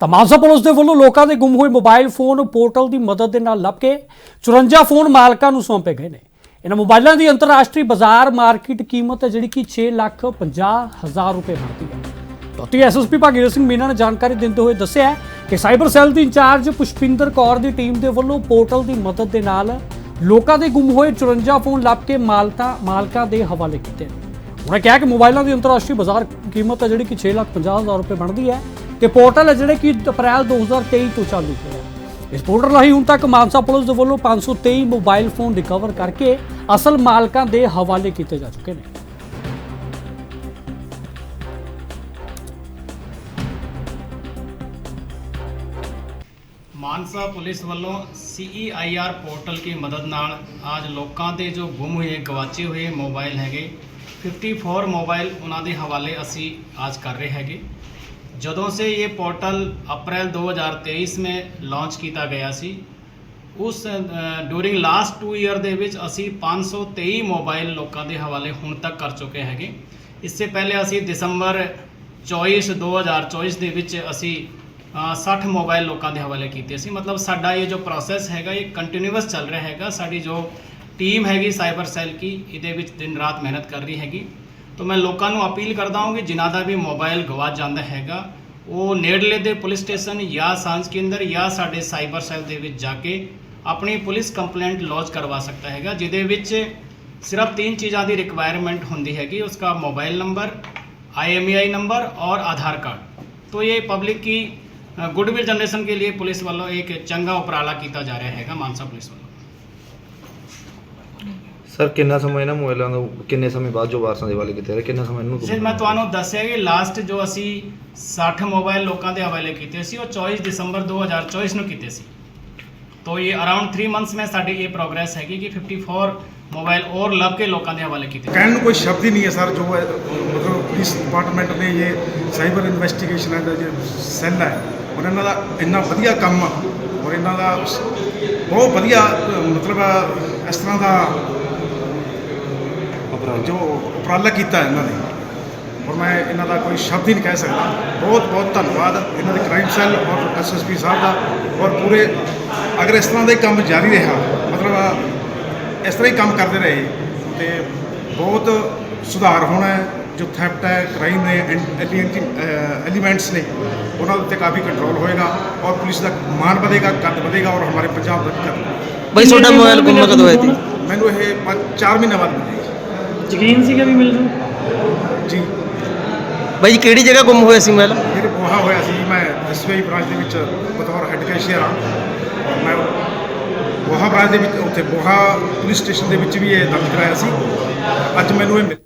ਤਾਂ ਮਾਨਸਾ ਪੁਲਿਸ ਦੇ ਵੱਲੋਂ ਲੋਕਾਂ ਦੇ ਗੁੰਮ ਹੋਏ ਮੋਬਾਈਲ ਫੋਨ ਪੋਰਟਲ ਦੀ ਮਦਦ ਦੇ ਨਾਲ ਲੱਭ ਕੇ 54 ਫੋਨ ਮਾਲਕਾਂ ਨੂੰ ਸੌਂਪੇ ਗਏ ਨੇ। ਇਹਨਾਂ ਮੋਬਾਈਲਾਂ ਦੀ ਅੰਤਰਰਾਸ਼ਟਰੀ ਬਾਜ਼ਾਰ ਮਾਰਕੀਟ ਕੀਮਤ ਹੈ ਜਿਹੜੀ ਕਿ 6 ਲੱਖ 50 ਹਜ਼ਾਰ ਰੁਪਏ ਬਣਦੀ ਹੈ। ਚੌਥੀ ਐਸਐਸਪੀ ਭਾਗੀਰਥ ਸਿੰਘ ਮੀਨਾ ਨੇ ਜਾਣਕਾਰੀ ਦਿੰਦੇ ਹੋਏ ਦੱਸਿਆ ਕਿ ਸਾਈਬਰ ਸੈੱਲ ਦੀ ਇੰਚਾਰਜ ਪੁਸ਼ਪਿੰਦਰ ਕੌਰ ਦੀ ਟੀਮ ਦੇ ਵੱਲੋਂ ਪੋਰਟਲ ਦੀ ਮਦਦ ਦੇ ਨਾਲ ਲੋਕਾਂ ਦੇ ਗੁੰਮ ਹੋਏ 54 ਫੋਨ ਲੱਭ ਕੇ ਮਾਲਕਾਂ ਮਾਲਕਾਂ ਦੇ ਹਵਾਲੇ ਕੀਤੇ ਨੇ। ਉਹਨਾਂ ਕਿਹਾ ਕਿ ਮੋਬਾਈਲਾਂ ਦੀ ਅੰਤਰਰਾਸ਼ਟਰੀ ਬਾਜ਼ਾਰ ਕੀਮਤ ਹੈ ਜਿਹੜੀ ਕਿ 6 ਲੱਖ 50 ਹਜ਼ਾਰ ਰੁਪਏ ਬਣਦੀ ਹੈ। ਤੇ ਪੋਰਟਲ ਹੈ ਜਿਹੜੇ ਕਿ ਅਪ੍ਰੈਲ 2023 ਤੋਂ ਚਾਲੂ ਹੋਇਆ ਇਸ ਪੋਰਟਲ ਰਾਹੀਂ ਹੁਣ ਤੱਕ ਮਾਨਸਾ ਪੁਲਿਸ ਦੇ ਵੱਲੋਂ 523 ਮੋਬਾਈਲ ਫੋਨ ਰਿਕਵਰ ਕਰਕੇ ਅਸਲ ਮਾਲਕਾਂ ਦੇ ਹਵਾਲੇ ਕੀਤੇ ਜਾ ਚੁੱਕੇ ਨੇ। ਮਾਨਸਾ ਪੁਲਿਸ ਵੱਲੋਂ CEIR ਪੋਰਟਲ की ਮਦਦ ਨਾਲ ਅੱਜ ਲੋਕਾਂ ਦੇ ਜੋ ਗੁੰਮ ਹੋਏ, ਗਵਾਚੇ ਹੋਏ ਮੋਬਾਈਲ ਹੈਗੇ 54 ਮੋਬਾਈਲ ਉਹਨਾਂ ਦੇ ਹਵਾਲੇ ਅਸੀਂ ਅੱਜ ਕਰ ਰਹੇ ਹੈਗੇ। ਜਦੋਂ ਸੇ ਇਹ ਪੋਰਟਲ ਅਪ੍ਰੈਲ 2023 में ਲਾਂਚ ਕੀਤਾ ਗਿਆ ਸੀ ਉਸ ਡੂਰਿੰਗ ਲਾਸਟ 2 ਇਅਰ ਦੇ ਵਿੱਚ ਅਸੀਂ 523 ਮੋਬਾਈਲ ਲੋਕਾਂ ਦੇ ਹਵਾਲੇ ਹੁਣ ਤੱਕ ਕਰ ਚੁੱਕੇ ਹੈਗੇ। ਇਸ ਤੋਂ ਪਹਿਲੇ ਅਸੀਂ ਦਸੰਬਰ 24 2024 ਦੇ ਵਿੱਚ ਅਸੀਂ ਅ, 60 ਮੋਬਾਈਲ ਲੋਕਾਂ ਦੇ ਹਵਾਲੇ ਕੀਤੇ ਸੀ। ਮਤਲਬ ਸਾਡਾ ਇਹ ਜੋ ਪ੍ਰੋਸੈਸ ਹੈਗਾ ਇਹ ਕੰਟੀਨਿਊਸ ਚੱਲ ਰਿਹਾ ਹੈਗਾ। ਸਾਡੀ ਜੋ ਟੀਮ ਹੈਗੀ ਸਾਈਬਰ ਸੈੱਲ ਕੀ ਇਹਦੇ ਵਿੱਚ ਦਿਨ ਰਾਤ ਮਿਹਨਤ ਕਰ ਰਹੀ ਹੈਗੀ। ਤਾਂ ਮੈਂ ਲੋਕਾਂ ਨੂੰ ਅਪੀਲ ਕਰਦਾ ਹਾਂ ਕਿ ਜਿਨ੍ਹਾਂ ਦਾ ਵੀ ਮੋਬਾਈਲ ਗਵਾ ਜਾਂਦਾ ਹੈਗਾ, ਉਹ ਨੇੜਲੇ ਦੇ ਪੁਲਿਸ ਸਟੇਸ਼ਨ ਜਾਂ ਸਾਂਝ ਕੇਂਦਰ ਜਾਂ ਸਾਡੇ ਸਾਈਬਰ ਸੈੱਲ ਦੇ ਵਿੱਚ ਜਾ ਕੇ ਆਪਣੀ ਪੁਲਿਸ ਕੰਪਲੇਂਟ ਲੌਂਚ ਕਰਵਾ ਸਕਦਾ ਹੈਗਾ, ਜਿਹਦੇ ਵਿੱਚ ਸਿਰਫ ਤਿੰਨ ਚੀਜ਼ਾਂ ਦੀ ਰਿਕੁਆਇਰਮੈਂਟ ਹੁੰਦੀ ਹੈਗੀ, ਉਸਕਾ ਮੋਬਾਈਲ ਨੰਬਰ आईएमईआई नंबर और आधार कार्ड तो ये पब्लिक की गुडविल ਜਨਰੇਸ਼ਨ के ਲਈ ਪੁਲਿਸ ਵੱਲੋਂ ਇੱਕ ਚੰਗਾ ਉਪਰਾਲਾ ਕੀਤਾ ਜਾ ਰਿਹਾ ਹੈਗਾ, ਮਾਨਸਾ ਪੁਲਿਸ ਵੱਲੋਂ। ਸਰ ਕਿੰਨਾ ਸਮਾਂ ਇਹਨਾਂ ਮੋਬਾਈਲਾਂ ਦਾ ਕਿੰਨੇ ਸਮੇਂ ਬਾਅਦ ਜੋ ਵਾਰਸਾਂ ਦੇ ਹਵਾਲੇ ਕੀਤੇ ਗਏ ਕਿੰਨਾ ਸਮਾਂ ਇਹਨੂੰ ਜੇ ਮੈਂ ਤੁਹਾਨੂੰ ਦੱਸਿਆ ਕਿ ਲਾਸਟ ਜੋ ਅਸੀਂ 60 ਮੋਬਾਈਲ ਲੋਕਾਂ ਦੇ ਹਵਾਲੇ ਕੀਤੇ ਸੀ ਉਹ 24 ਦਸੰਬਰ 2024 ਨੂੰ ਕੀਤੇ ਸੀ। ਤੋ ਇਹ ਅਰਾਊਂਡ 3 ਮੰਥਸ में ਸਾਡੀ ਇਹ ਪ੍ਰੋਗਰੈਸ ਹੈਗੀ ਕਿ 54 ਮੋਬਾਈਲ ਔਰ ਲੱਭ ਕੇ ਲੋਕਾਂ ਦੇ ਹਵਾਲੇ ਕੀਤੇ। ਕਹਿਣ ਨੂੰ ਕੋਈ ਸ਼ਬਦ ਹੀ ਨਹੀਂ ਹੈ ਸਰ ਜੋ ਹੈ, ਮਤਲਬ ਪੁਲਿਸ ਡਿਪਾਰਟਮੈਂਟ ਨੇ ਇਹ ਸਾਈਬਰ ਇਨਵੈਸਟੀਗੇਸ਼ਨ ਦਾ ਜੋ ਸੈੱਲ ਹੈ ਔਰ ਇਹਨਾਂ ਦਾ ਇੰਨਾ ਵਧੀਆ ਕੰਮ ਆ ਔਰ ਇਹਨਾਂ ਦਾ ਬਹੁਤ ਵਧੀਆ ਮਤਲਬ ਇਸ ਤਰ੍ਹਾਂ ਦਾ ਜੋ ਉਪਰਾਲਾ ਕੀਤਾ ਇਹਨਾਂ ਨੇ ਔਰ ਮੈਂ ਇਹਨਾਂ ਦਾ ਕੋਈ ਸ਼ਬਦ ਹੀ ਨਹੀਂ ਕਹਿ ਸਕਦਾ। ਬਹੁਤ ਬਹੁਤ ਧੰਨਵਾਦ ਇਹਨਾਂ ਦੇ ਕ੍ਰਾਈਮ ਸੈੱਲ ਔਰ ਐਸਐਸਪੀ ਸਾਹਿਬ ਦਾ ਔਰ ਪੂਰੇ ਅਗਰ ਇਸ ਤਰ੍ਹਾਂ ਦਾ ਕੰਮ ਜਾਰੀ ਰਿਹਾ ਮਤਲਬ ਇਸ ਤਰ੍ਹਾਂ ਹੀ ਕੰਮ ਕਰਦੇ ਰਹੇ ਤੇ ਬਹੁਤ ਸੁਧਾਰ ਹੋਣਾ ਹੈ ਜੋ ਥੈਫਟ ਹੈ ਕ੍ਰਾਈਮ ਨੇ ਐਲੀਮੈਂਟਸ ਨੇ ਉਹਨਾਂ ਉੱਤੇ ਕਾਫੀ ਕੰਟਰੋਲ ਹੋਏਗਾ ਔਰ ਪੁਲਿਸ ਦਾ ਮਾਣ ਵਧੇਗਾ ਕੱਦ ਵਧੇਗਾ ਔਰ ਹਮਾਰੇ ਪੰਜਾਬ ਦਾ ਕੱਦ ਬਈ ਤੁਹਾਡਾ ਮੋਬਾਈਲ ਗੁੰਮ ਕਦੋਂ ਹੋਇਆ ਸੀ? ਮੈਨੂੰ ਇਹ 4 ਮਹੀਨੇ ਬਾਅਦ ਮਿਲਿਆ ਯਕੀਨ ਸੀਗਾ ਵੀ ਮਿਲ ਜੂ? ਜੀ। ਬਾਈ ਜੀ ਕਿਹੜੀ ਜਗ੍ਹਾ ਗੁੰਮ ਹੋਇਆ ਸੀ ਮੋਬਾਈਲ ਫਿਰ ਬੋਹਾ ਹੋਇਆ ਸੀ ਮੈਂ ਐਸਬੀਆਈ ਬ੍ਰਾਂਚ ਦੇ ਵਿੱਚ ਬਤੌਰ ਹੈੱਡ ਕੈਸ਼ੀਅਰ ਹਾਂ। ਔਰ ਮੈਂ ਬੋਹਾ ਬ੍ਰਾਂਚ ਦੇ ਵਿੱਚ ਉੱਥੇ ਬੋਹਾ ਪੁਲਿਸ ਸਟੇਸ਼ਨ ਦੇ ਵਿੱਚ ਵੀ ਇਹ ਦਰਜ ਕਰਾਇਆ ਸੀ। ਅੱਜ ਮੈਨੂੰ ਇਹ ਮਿਲ-